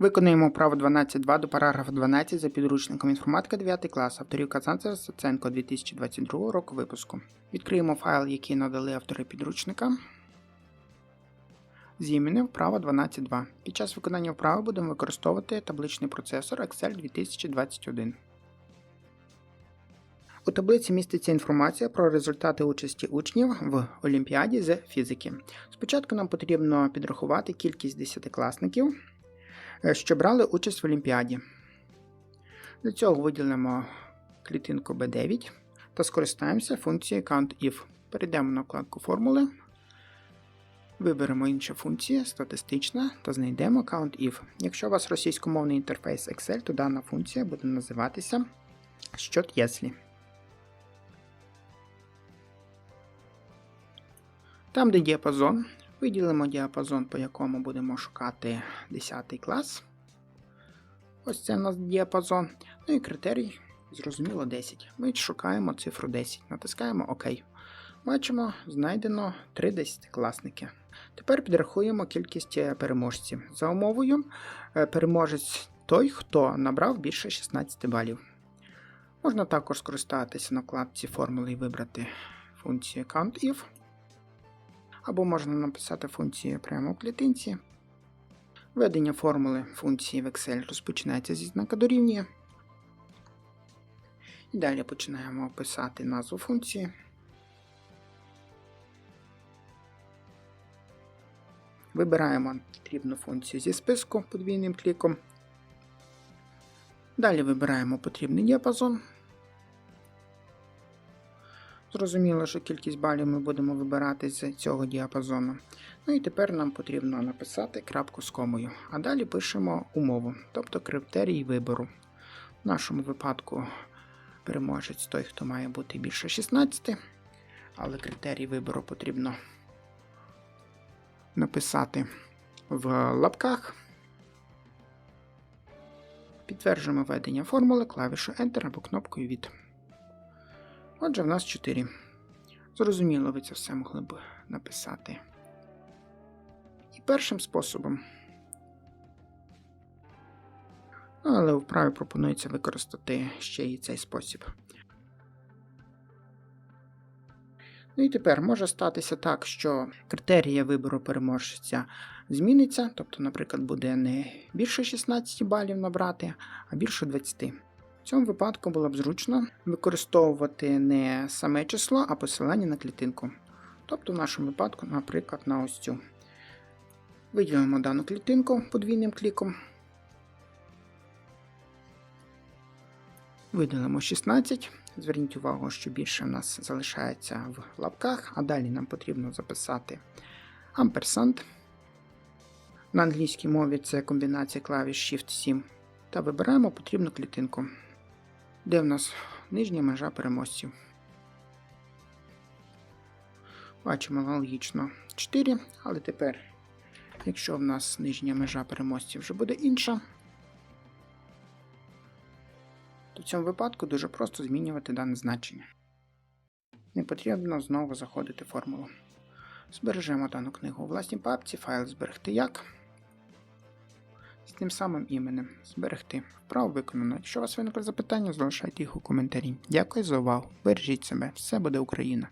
Виконуємо право 12.2 до параграфу 12 за підручником інформатика 9 клас авторів Казанцева Саценко 2022 року випуску. Відкриємо файл, який надали автори підручника. З іменем вправа 12.2. Під час виконання вправи будемо використовувати табличний процесор Excel 2021. У таблиці міститься інформація про результати участі учнів в Олімпіаді з фізики. Спочатку нам потрібно підрахувати кількість десятикласників, що брали участь в Олімпіаді. Для цього виділимо клітинку B9 та скористаємося функцією COUNTIF. Перейдемо на вкладку формули, виберемо інші функції, статистична та знайдемо COUNTIF. Якщо у вас російськомовний інтерфейс Excel, то дана функція буде називатися «Счет если». Там, де діапазон, виділимо діапазон, по якому будемо шукати 10 клас. Ось це у нас діапазон. Ну і критерій, зрозуміло, 10. Ми шукаємо цифру 10, натискаємо ОК. Бачимо, знайдено 3 десятикласники. Тепер підрахуємо кількість е, переможців. За умовою, е, переможець той, хто набрав більше 16 балів. Можна також скористатися на вкладці формули і вибрати функцію COUNTIF. Або можна написати функцію прямо в клітинці. Введення формули функції в Excel розпочинається зі знака дорівнює. І далі починаємо писати назву функції. Вибираємо потрібну функцію зі списку подвійним кліком. Далі вибираємо потрібний діапазон. Зрозуміло, що кількість балів ми будемо вибирати з цього діапазону. Ну і тепер нам потрібно написати крапку з комою. А далі пишемо умову, тобто критерій вибору. В нашому випадку переможець той, хто має бути більше 16, але критерій вибору потрібно написати в лапках. Підтверджуємо введення формули клавішу Enter або кнопкою від. Отже, в нас 4. Зрозуміло, ви це все могли б написати. І першим способом. Ну, Але у вправі пропонується використати ще і цей спосіб. Ну і тепер може статися так, що критерія вибору переможця зміниться, тобто, наприклад, буде не більше 16 балів набрати, а більше 20. Цьому випадку було б зручно використовувати не саме число, а посилання на клітинку. Тобто, в нашому випадку, наприклад, на ось цю. Виділимо дану клітинку подвійним кліком. Виділимо 16. Зверніть увагу, що більше в нас залишається в лапках, а далі нам потрібно записати амперсант. На англійській мові це комбінація клавіш Shift-7. Та вибираємо потрібну клітинку, де в нас нижня межа переможців. Бачимо аналогічно 4, але тепер, якщо в нас нижня межа переможців вже буде інша, то в цьому випадку дуже просто змінювати дане значення. Не потрібно знову заходити в формулу. Збережемо дану книгу у власній папці, файл зберегти як. З тим самим іменем зберегти. Вправо виконано. Якщо у вас виникли запитання, залишайте їх у коментарі. Дякую за увагу. Бережіть себе, все буде Україна!